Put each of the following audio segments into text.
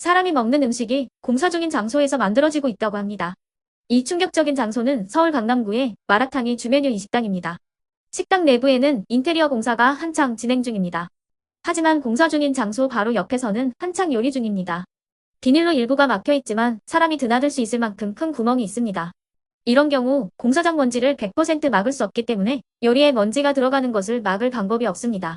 사람이 먹는 음식이 공사 중인 장소에서 만들어지고 있다고 합니다. 이 충격적인 장소는 서울 강남구의 마라탕이 주메뉴 이 식당입니다. 식당 내부에는 인테리어 공사가 한창 진행 중입니다. 하지만 공사 중인 장소 바로 옆에서는 한창 요리 중입니다. 비닐로 일부가 막혀 있지만 사람이 드나들 수 있을 만큼 큰 구멍이 있습니다. 이런 경우 공사장 먼지를 100% 막을 수 없기 때문에 요리에 먼지가 들어가는 것을 막을 방법이 없습니다.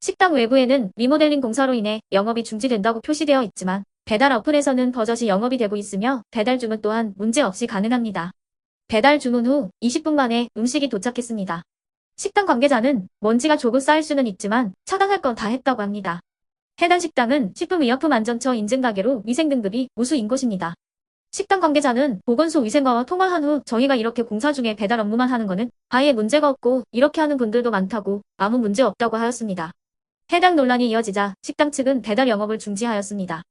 식당 외부에는 리모델링 공사로 인해 영업이 중지된다고 표시되어 있지만 배달 어플에서는 버젓이 영업이 되고 있으며 배달 주문 또한 문제없이 가능합니다. 배달 주문 후 20분 만에 음식이 도착했습니다. 식당 관계자는 먼지가 조금 쌓일 수는 있지만 차단할 건 다 했다고 합니다. 해당 식당은 식품의약품안전처 인증 가게로 위생 등급이 우수인 곳입니다. 식당 관계자는 보건소 위생과와 통화한 후 저희가 이렇게 공사 중에 배달 업무만 하는 거는 아예 문제가 없고 이렇게 하는 분들도 많다고 아무 문제 없다고 하였습니다. 해당 논란이 이어지자 식당 측은 배달 영업을 중지하였습니다.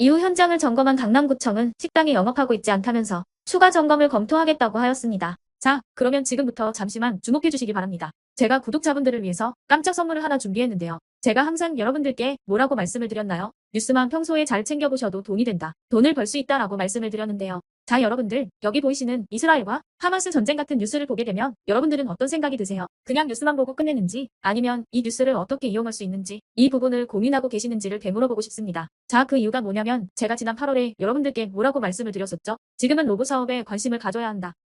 이후 현장을 점검한 강남구청은 식당이 영업하고 있지 않다면서 추가 점검을 검토하겠다고 하였습니다. 자, 그러면 지금부터 잠시만 주목해 주시기 바랍니다. 제가 구독자분들을 위해서 깜짝 선물을 하나 준비했는데요. 제가 항상 여러분들께 뭐라고 말씀을 드렸나요? 뉴스만 평소에 잘 챙겨보셔도 돈이 된다. 돈을 벌 수 있다라고 말씀을 드렸는데요. 자, 여러분들, 여기 보이시는 이스라엘과 하마스 전쟁 같은 뉴스를 보게 되면 여러분들은 어떤 생각이 드세요? 그냥 뉴스만 보고 끝내는지 아니면 이 뉴스를 어떻게 이용할 수 있는지 이 부분을 고민하고 계시는지를 되물어보고 싶습니다. 자, 그 이유가 뭐냐면 제가 지난 8월에 여러분들께 뭐라고 말씀을 드렸었죠? 지금은 로봇 사업에 관심을 가져야 한다.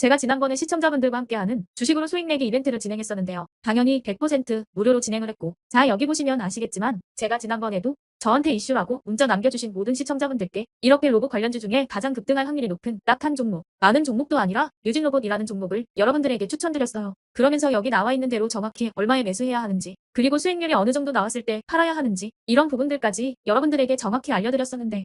제가 지난번에 시청자분들과 함께하는 주식으로 수익 내기 이벤트를 진행했었는데요. 당연히 100% 무료로 진행을 했고 자 여기 보시면 아시겠지만 제가 지난번에도 저한테 이슈라고 문자 남겨주신 모든 시청자분들께 이렇게 로봇 관련주 중에 가장 급등할 확률이 높은 딱 한 종목, 많은 종목도 아니라 뉴진 로봇이라는 종목을 여러분들에게 추천드렸어요. 그러면서 여기 나와 있는 대로 정확히 얼마에 매수해야 하는지, 그리고 수익률이 어느 정도 나왔을 때 팔아야 하는지, 이런 부분들까지 여러분들에게 정확히 알려드렸었는데,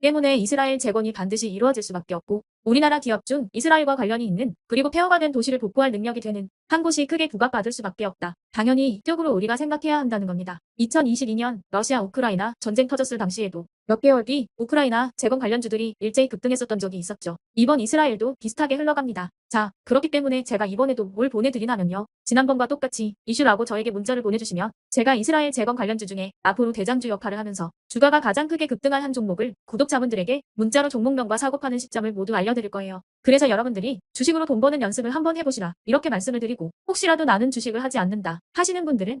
때문에 이스라엘 재건이 반드시 이루어질 수밖에 없고 우리나라 기업 중 이스라엘과 관련이 있는 그리고 폐허가 된 도시를 복구할 능력이 되는 한 곳이 크게 부각받을 수밖에 없다. 당연히 이쪽으로 우리가 생각해야 한다는 겁니다. 2022년 러시아 우크라이나 전쟁 터졌을 당시에도 몇 개월 뒤 우크라이나 재건 관련주들이 일제히 급등했었던 적이 있었죠. 이번 이스라엘도 비슷하게 흘러갑니다. 자, 그렇기 때문에 제가 이번에도 뭘 보내드리냐면요. 지난번과 똑같이 이슈라고 저에게 문자를 보내주시면 제가 이스라엘 재건 관련주 중에 앞으로 대장주 역할을 하면서 주가가 가장 크게 급등할 한 종목을 구독자분들에게 문자로 종목명과 사고 파는 시점을 모두 알려드릴 거예요. 그래서 여러분들이 주식으로 돈 버는 연습을 한번 해보시라 이렇게 말씀을 드리고 혹시라도 나는 주식을 하지 않는다 하시는 분들은